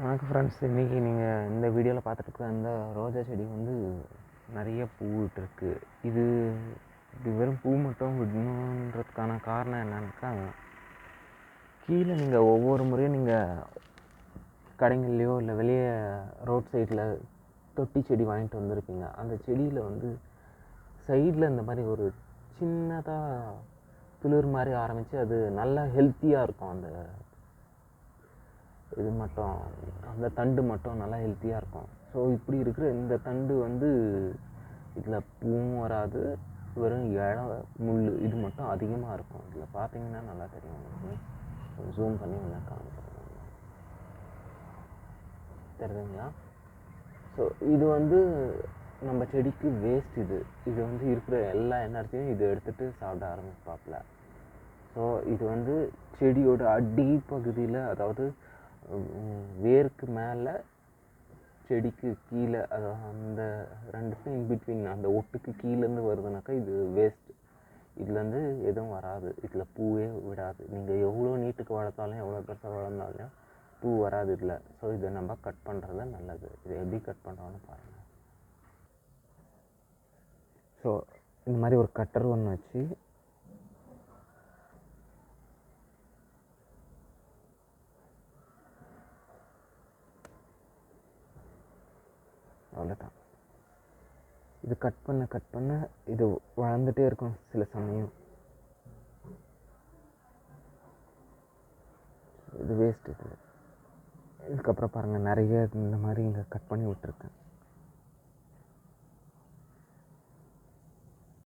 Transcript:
வணக்கம் ஃப்ரெண்ட்ஸ் இன்றைக்கி நீங்கள் இந்த வீடியோவில் பார்த்துட்டு அந்த ரோஜா செடி வந்து நிறைய பூ விட்டுருக்கு. இது இது வெறும் பூ மட்டும் விடணுன்றதுக்கான காரணம் என்னன்னாக்கா கீழே நீங்கள் ஒவ்வொரு முறையும் நீங்கள் கடைங்கள்லையோ இல்லை வெளியே ரோட் சைடில் தொட்டி செடி வாங்கிட்டு வந்திருப்பீங்க. அந்த செடியில் வந்து சைடில் இந்த மாதிரி ஒரு சின்னதாக துளிர் மாதிரி ஆரம்பித்து அது நல்லா ஹெல்த்தியாக இருக்கும் அந்த இது மட்டும் அந்த தண்டு மட்டும் நல்லா ஹெல்த்தியாக இருக்கும். ஸோ இப்படி இருக்கிற இந்த தண்டு வந்து இதில் பூவும் வராது. வெறும் இலை முள் இது மட்டும் அதிகமாக இருக்கும். இதில் பார்த்தீங்கன்னா நல்லா தெரியும் உங்களுக்கு. ஜூம் பண்ணி ஒன்று காமிக்கிறேன் தெரியுதுங்களா ஸோ இது வந்து நம்ம செடிக்கு வேஸ்ட் இது. இது வந்து இருக்கிற எல்லா எனர்ஜியும் இது எடுத்துகிட்டு சாப்பிட ஆரம்பிப்பாப்புல. ஸோ இது வந்து செடியோட அடி பகுதியில் அதாவது வேருக்கு மேலே செடிக்கு கீழே அதாவது அந்த ரெண்டுக்கும் இன்பிட்வீன் அந்த ஒட்டுக்கு கீழேருந்து வருதுனாக்கா இது வேஸ்ட் இதுலேருந்து எதுவும் வராது. இதில் பூவே விடாது. நீங்கள் எவ்வளோ நீட்டுக்கு வளர்த்தாலும் எவ்வளோ பெருசாக வளர்ந்தாலும் பூ வராது இதில். ஸோ இதை நம்ம கட் பண்ணுறது நல்லது. இதை எப்படி கட் பண்ணுறோன்னு பாருங்கள் ஸோ இந்த மாதிரி ஒரு கட்டர் ஒன்று வச்சு அவ்வளோதான் இது கட் பண்ண கட் பண்ண இது வளர்ந்துட்டே இருக்கும் சில சமயம். இது வேஸ்ட் இது. இதுக்கப்புறம் பாருங்கள் நிறைய இந்த மாதிரி இங்கே கட் பண்ணி விட்டுருக்கேன்.